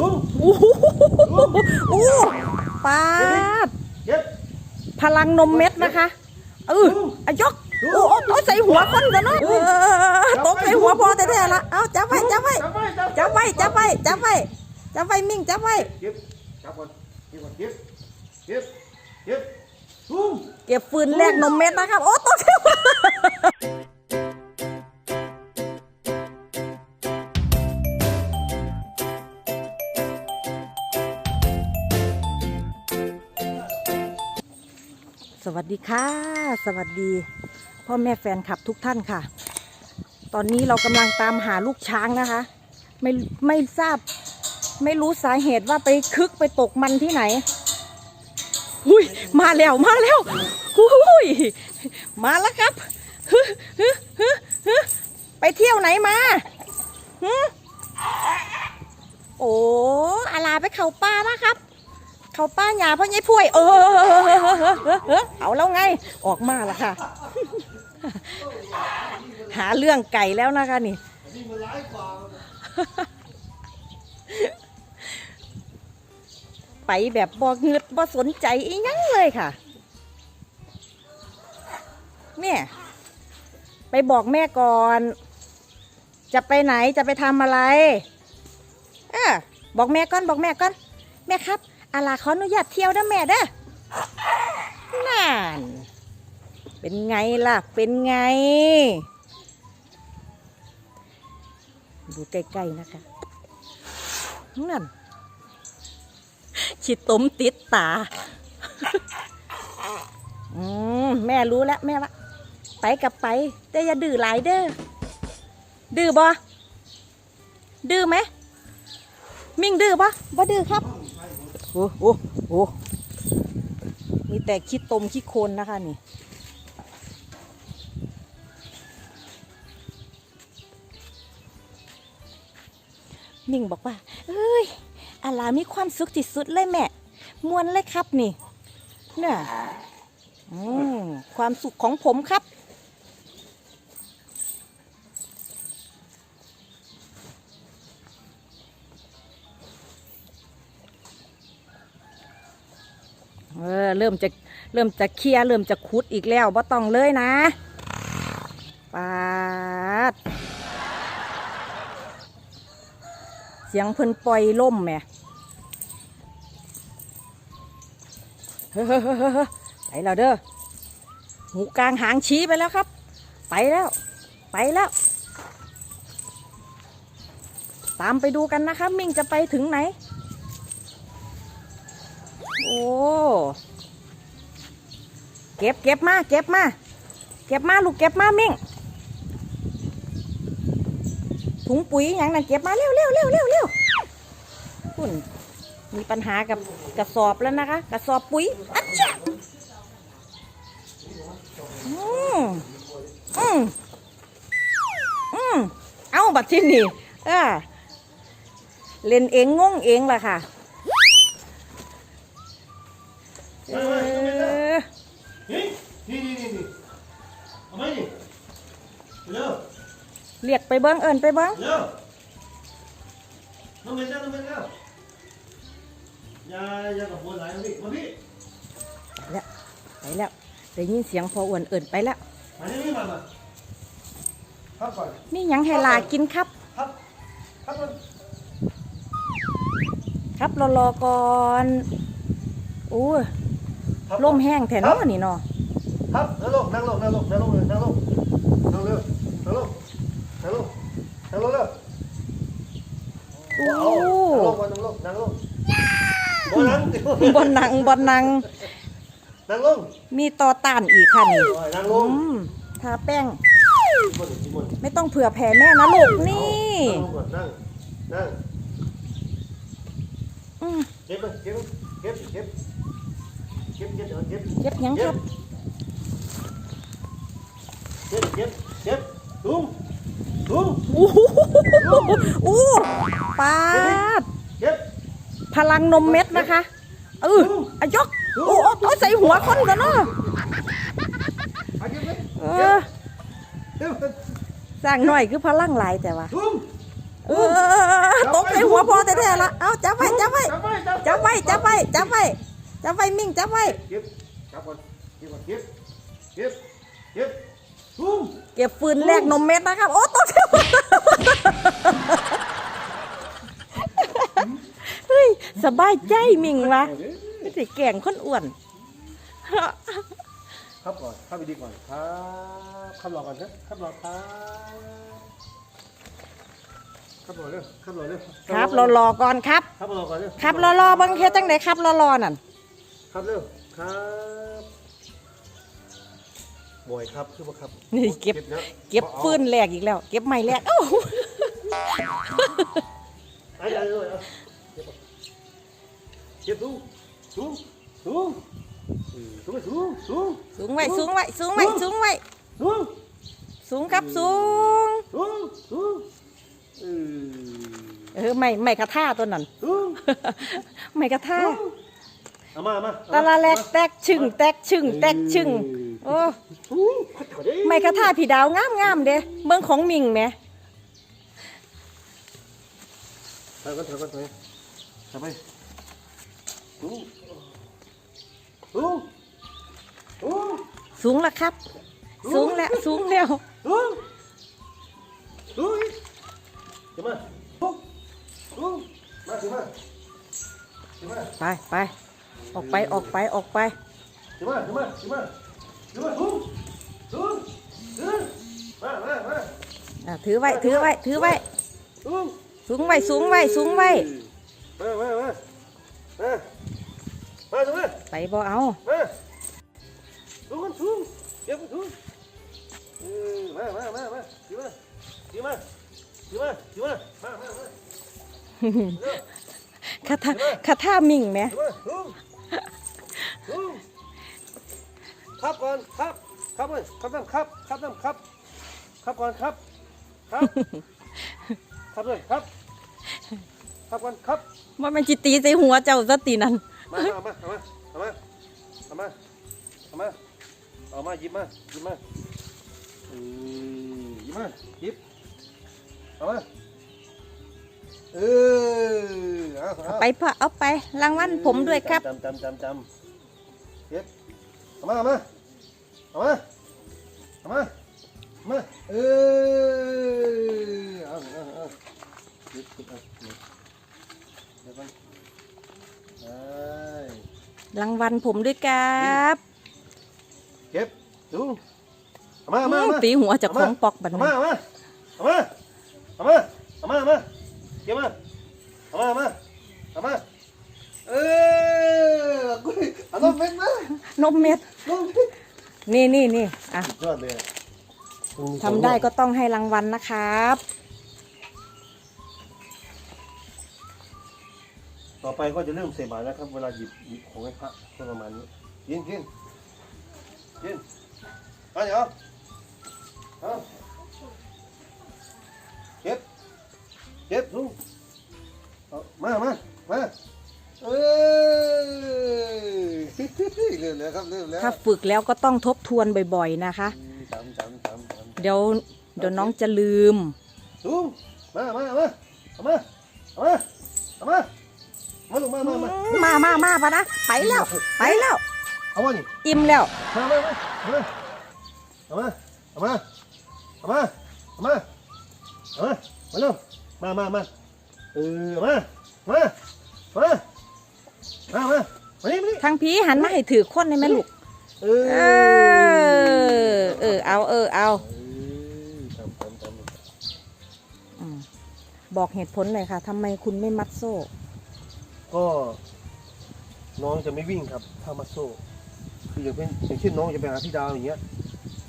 โอ้โหโอ้ปาดพลังนมเม็ดนะคะ เอออะยกโอ้โอ้ใส่หัวคนกันเนาะเออตกใส่หัวพอแท้ๆละ เอาจับไว้จับไว้จับไว้จับไว้จับไว้จับไว้มิ่งจับไว้เก็บจับก่อนเก็บก่อนเก็บเก็บเก็บลุงเก็บฟืนแลกนมเม็ดนะครับ โอ้ตกใส่หัว ดีค่ะ สวัสดี พ่อแม่แฟนคลับทุกท่านค่ะ ตอนนี้เรากำลังตามหาลูกช้างนะคะ ไม่ไม่ทราบ ไม่รู้สาเหตุว่าไปคึกไปตกมันที่ไหนหุยมาแล้วมาแล้วหุยมาแล้วครับฮึฮึฮึฮึไปเที่ยวไหนมาฮึโอ้อาลาไปเขาป่ามาครับ เขาป่าหยาพ่อใหญ่พวย เออเอาแล้วไง ออกมาล้วค่ะ หาเรื่องไก่แล้วนะคะนี่ไปแบบบ่เงืดบ่สนใจอีหยังเลยค่ะแม่ไปบอกแม่ก่อน จะไปไหนจะไปทำอะไร เออบอกแม่ก่อนบอกแม่ก่อน แม่ครับ อาลาขออนุญาตเที่ยวนะแม่เด้อนั่นเป็นไงล่ะ เป็นไง ดูใกล้ๆนะคะ นั่นฉีดต้มติดตา อืมแม่รู้แล้ว แม่ว่าไปกับไป แต่อย่าดื้อหลายเด้อ ดื้อบ่ดื้อไหม มิ่งดื้อบ่บ่ดื้อครับ โอ้โหโอ้มีแต่ขี้ตมขี้โคนนะคะนี่มิ่งบอกว่า เอ้ยอาลามีความสุขที่สุดเลยแม่ มวนเลยครับนี่ เนี่ยความสุขของผมครับ เออเริ่มจะเริ่มจะเคลียเริ่มจะคุดอีกแล้วบ่ต้องเลยนะปาดเสียงเพิ่นปล่อยล่มแม่เฮ้อไปแล้วเด้อหูกลางหางชี้ไปแล้วครับ ไปแล้ว ไปแล้ว ตามไปดูกันนะคะ มิ่งจะไปถึงไหน อ้ เก็บเก็บมาเก็บมา เก็บมาลูกเก็บมามิ่ง ถุงปุ๋ยอย่างนั้นเก็บมาเร็วเร็วเร็วเร็วเร็วคุณมีปัญหากับกระสอบแล้วนะคะ กระสอบปุ๋ยอัจฉะอืมอืมอืมเอาบัดที่นี่เออเล่นเองงงเองล่ะค่ะ เออนี่นี่นี่นี่นี่เอาไหมนี่เร็วเรียกไปเบิ้งเอินไปเบิ้งเร็วน้องเมย์เร็วน้องเมย์เร็วอย่าอย่ากับบัวไหลมาพี่มาพี่ไปแล้วไปแล้วได้ยินเสียงพออ้วนเอินไปแล้วมานี่นี่มามาครับก่อนนี่หยังให้หลากินครับ ครับครับก่อนครับรอรอก่อนโอ้ยครับ ลมแห้งแถนอนี่เนาะครับนั่งลงนั่งลงนั่งลงนั่งลงเลยนั่งลงนั่งเร็วนั่งลงนั่งลงนั่งลงเร็วโอ้เอานั่งลงนั่งลงนั่งลงบนนั่งบนนังบนนังนั่งลงมีต่อต้านอีกค่ะนี่นั่งลอืงมทาแป้งบนบนไม่ต้องเผื่อแผ่แม่นะลูกนี่นั่งลงก่อนนั่งนั่งอืมเก็บเลยเก็บเก็บเก็บ เก็บเก็บเดี๋ยวเก็บเก็บหยังครับเก็บเก็บเก็บตุ้มตุ้มโอ้โหโอ้ปาดเก็บพลังนมเม็ดนะคะเอออะยกโอ้โอ้เอาใส่หัวคนกันเนาะเอาเก็บเลยเออเก็บสร้างหน่อยคือพลังหลายแต่ว่าตุ้มเออตกใส่หัวพอแต่แท้ละเอาจับไว้จับไว้จับไว้จับไว้จับไว้ จับไว้จับไว้มิ่งจับไว้เก็บจับก่อนเก็บก่อนเก็บเก็บเก็บซูมเก็บฟืนแลกนมเม็ดนะครับ โอ้ตกใจหมดเฮ้ยสบายใจมิ่งวะไม่ใช่แก่งคนอ้วน ครับก่อนเข้าไปดีก่อนครับขับรอก่อนครับขับรอครับขับรอเร็วขับรอเร็วครับรอรอก่อนครับขับรอก่อนเร็วครับรอรอบางเฮ็ดจังไดครับรอรอนั่น ครับเร็วครับบ่อยครับคือว่าครับนี่เก็บนะเก็บฟืนแลกอีกแล้ว เก็บไม้แลกเอ้าเอาเอาเอาเอาเก็บก่อนเก็บสูงสูงสูงอืมสูงสูงสูงสูงไว้สูงไว้สูงไว้สูงไว้สูง สูงครับสูง สูงสูงเออเออไม่ไม่กระท่าตัวนั้นสูง ไม่กระท่า เอามาเอามาตาละแลกแตกชึ่งแตกชึ่งแตกชึ่งโอ้สูงขอดิไม่กระท่าผีดาวงามงามๆเด้เบิ่งของมิงแหมถอยก่อนถอยก่อนถอยถอยไปสูงสูงสูงสูงแล้วครับ สูงแล้วสูงแล้วสูงสูงอีกเดี๋ยวมาสูงสูงมาถึงมาถึงมาไปไป ออกไปออกไปออกไปถึงมาถึงมาถึงมาถึงมาสูงสูงสูงมามามาอะถือไว้ถือไว้ถือไว้สูงสูงไว้สูงไว้สูงไว้มามามามามาถึงมาไปบ่เอามาสูงกันสูงเก็บกันสูงเออมามามามาถึงมาถึงมาถึงมาถึงมามามามาเร็วคาท่าคาท่ามิงแหมถึงมาสูงสูง ครับก่อนครับครับเลยครับน้ำครับครับน้ำครับ ครับก่อนครับ ครับ ครับเลยครับ ครับก่อนครับว่ามันจิตีใส่หัวเจ้าสตินั่นมาเอามาเอามาเอามาเอามาเอามาเอามาหยิบมาหยิบมาเออหยิบมาหยิบเอามาเออเอาเอาไปพ่อเอาไปรางวัลผมด้วยครับจำจำจำจำ เก็บเอามาเอามาเอามาเอามาเอามาเออเอาเอาเอาหยิบหยิบเอาหยิบเดี๋ยวก่อนได้รางวัลผมด้วยครับเก็บดูเอามาเอามาเอามาตีหัวเจากของปอกบัดเอานี้มาเอามาเอามาเอามาเอามาเอามาเก็บมาเอามาเอามาเอามาเออ กุ้ยเอาลงเม็ดมานมเม็ดลงเม็ดนี่นี่นี่อะยอดเลยอะทำได้ก็ต้องให้รางวัลนะครับ ต่อไปก็จะเริ่มใส่บาตรนะครับ เวลาหยิบหยิบของให้พระก็ประมาณนี้กินกินกินเอาเดี๋ยวเอาเก็บเก็บดูเอามามามาเอ้ย เริ่ม แล้วครับเริ่มแล้วถ้าฝึกแล้วก็ต้องทบทวนบ่อย ๆนะคะ จำจำจำจำเดี๋ยวเดี๋ยวน้องจะลืมสูงมามามาเอามาเอามาเอามามาลงมามามามามามาปะนะไปแล้วไปแล้ว เอาวะนี่อิ่มแล้ว มามามาเอามาเอามาเอามาเอามาเอามาเอามามาเร็วมามามาเออมามามามามา มานี่มานี่ทางพีหันมาให้ถือคนได้ไหมลูก เอเออ เออ เอา เออ เอาเออจำจำจำอืมบอกเหตุผลหน่อยค่ะทำไมคุณไม่มัดโซ่ ก็ น้องจะไม่วิ่งครับ ถ้ามาโซ่ คืออย่างเป็นอย่างเช่นน้องจะไปหาพี่ดาวอย่างเงี้ย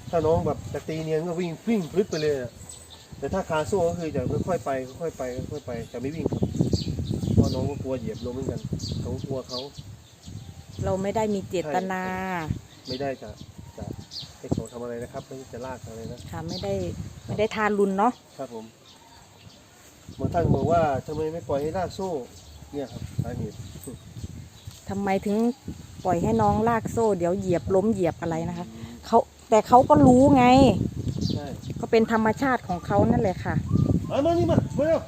ถ้าน้องแบบจะตีเนียนก็วิ่งวิ่งพลึดไปเลยอะแต่ถ้าคาโซ่ก็คือจะค่อยๆไปค่อยๆไปค่อยๆไปจะไม่วิ่งครับเพราะน้องก็กลัวเหยียบลมเหมือนกันเขาก็กลัวเขา เราไม่ได้มีเจตนา ไม่ได้จะจะให้เขาทำอะไรนะครับไม่ได้จะลากอะไรนะค่ะไม่ได้ไม่ได้ทารุณเนาะครับผมบางท่านบอกว่าทำไมไม่ปล่อยให้ลากโซ่เนี่ยครับสาเหตุทำไมถึงปล่อยให้น้องลากโซ่ เดี๋ยวเหยียบล้มเหยียบอะไรนะคะเขาแต่เขาก็รู้ไงใช่ก็เป็นธรรมชาติของเขานั่นแหละค่ะมามานี่มามาเร็ว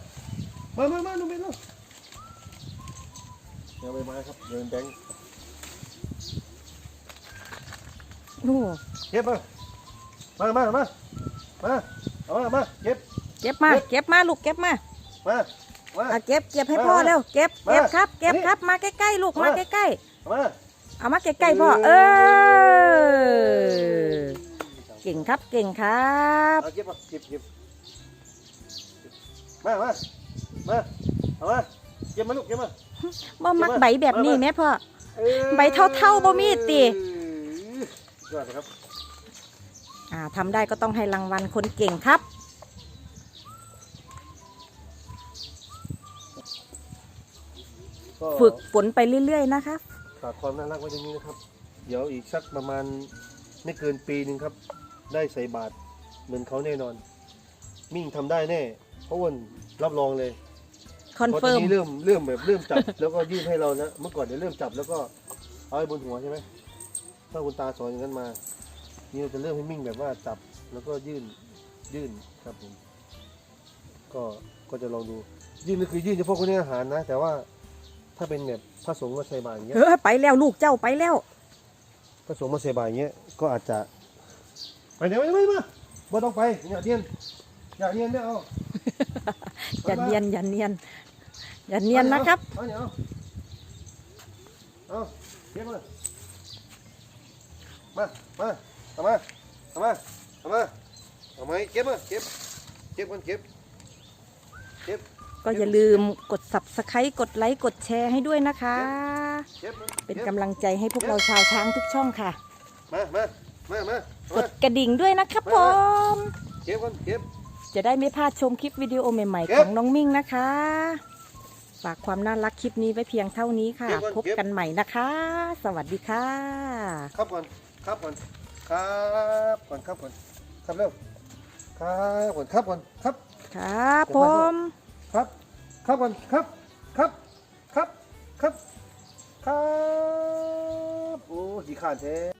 มามามาหนูไปเร็วไม้ครับเดินแบงค์ โอ้เก็บมา มามามามาเอามามาเก็บ เก็บมา เก็บเก็บมาลูกเก็บมา มา มาอะเก็บเก็บให้มาพ่อเร็วเก็บมาเก็บครับ เก็บนี่ครับมาใกล้ๆลูกมามา ใกล้เอามาๆเอามาใกล้ๆพ่อเอเอออเก่งครับเก่งครับเอาเก็บมาเก็บเก็บมามามาเอามาเก็บมาลูกเก็บมา บ่มักเก็บมาใบแบบนี้มามาแม่พ่อเออใบเท่าๆบ่มีติ ยอดนะครับอ่าทำได้ก็ต้องให้รางวัลคนเก่งครับก็ฝึกฝนไปเรื่อยๆ นะคะ ฝากความน่ารักไว้ตรงนี้นะครับ เดี๋ยวอีกสักประมาณไม่เกินปีหนึ่งครับ ได้ใส่บาตรเหมือนเขาแน่นอน มิ่งทำได้แน่ เพราะวันรับรองเลยคอนเพราะตอเฟินร์มนี้เริ่มเริ่มแบบเริ่มจับ แล้วก็ยื่นให้เรานะเมื่อก่อนเนี่ยเริ่มจับแล้วก็เอาไว้บนหัวใช่ไหม ถ้าคุณตาสอนอย่างนั้นมานี่เราจะเริ่มให้มิ่งแบบว่าจับแล้วก็ยื่นยื่นครับผมก็ก็จะลองดู ยื่นก็คือยื่นเฉพาะคนให้อาหารนะ แต่ว่าถ้าเป็นแบบพระสงฆ์มาใส่บาตรอย่างเงี้ยเออไปแล้วลูกเจ้าไปแล้วพระสงฆ์มาใส่บาตรอย่างเงี้ยก็อาจจะไปเดี๋ยวไปไม่มาบ่ต้องไปอย่าเนียนอย่าเนียนไม่เอาอย่าเนียนอย่าเนียนอย่าเนียนนะครับเอาเนี่ยเอาเอาเก็บมา มามาเอามาเอามาเอามาเอาไหมเก็บมาเก็บเก็บมันเก็บเก็บก็อย่าลืมกด subscribe กดไลค์กดแชร์ให้ด้วยนะคะ เก็บมัเป็นก็บกำลังใจให้พวกเราชาวช้างทุกช่องค่ะ มามามามาเอากมาดกระดิ่งด้วยนะครับผมเก็บกันเก็บจะได้ไม่พลาดชมคลิปวิดีโอใหม่เก็ๆบของน้องมิ่งนะคะ ฝากความน่ารักคลิปนี้ไว้เพียงเท่านี้ค่ะเก็บก่อนพบเก็บกันใหม่นะคะ สวัสดีค่ะ ครับก่อน ครับก่อนครับก่อนครับก่อนครับเร็วครับก่อนครับก่อนครับครับผมครับครับก่อนครับครับครับครับครับโอ้ดีขาดแท้